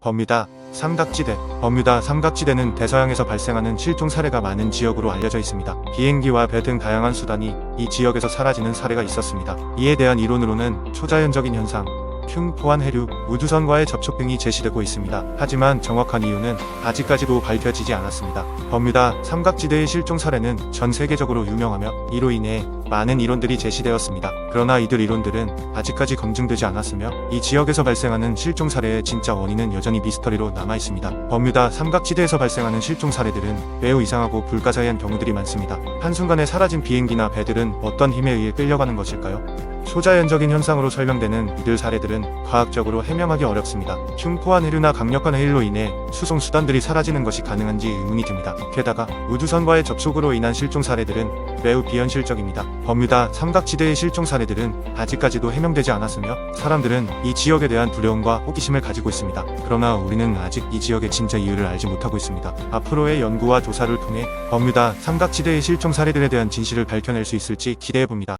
버뮤다 삼각지대 버뮤다 삼각지대는 대서양에서 발생하는 실종 사례가 많은 지역으로 알려져 있습니다. 비행기와 배 등 다양한 수단이 이 지역에서 사라지는 사례가 있었습니다. 이에 대한 이론으로는 초자연적인 현상, 흉, 포환 해류, 우주선과의 접촉 등이 제시되고 있습니다. 하지만 정확한 이유는 아직까지도 밝혀지지 않았습니다. 버뮤다 삼각지대의 실종 사례는 전 세계적으로 유명하며 이로 인해 많은 이론들이 제시되었습니다. 그러나 이들 이론들은 아직까지 검증되지 않았으며 이 지역에서 발생하는 실종 사례의 진짜 원인은 여전히 미스터리로 남아 있습니다. 버뮤다 삼각지대에서 발생하는 실종 사례들은 매우 이상하고 불가사의한 경우들이 많습니다. 한순간에 사라진 비행기나 배들은 어떤 힘에 의해 끌려가는 것일까요? 초자연적인 현상으로 설명되는 이들 사례들은 과학적으로 해명하기 어렵습니다. 흉포한 해류나 강력한 해일로 인해 수송 수단들이 사라지는 것이 가능한지 의문이 듭니다. 게다가 우주선과의 접촉으로 인한 실종 사례들은 매우 비현실적입니다. 버뮤다 삼각지대의 실종 사례들은 아직까지도 해명되지 않았으며 사람들은 이 지역에 대한 두려움과 호기심을 가지고 있습니다. 그러나 우리는 아직 이 지역의 진짜 이유를 알지 못하고 있습니다. 앞으로의 연구와 조사를 통해 버뮤다 삼각지대의 실종 사례들에 대한 진실을 밝혀낼 수 있을지 기대해 봅니다.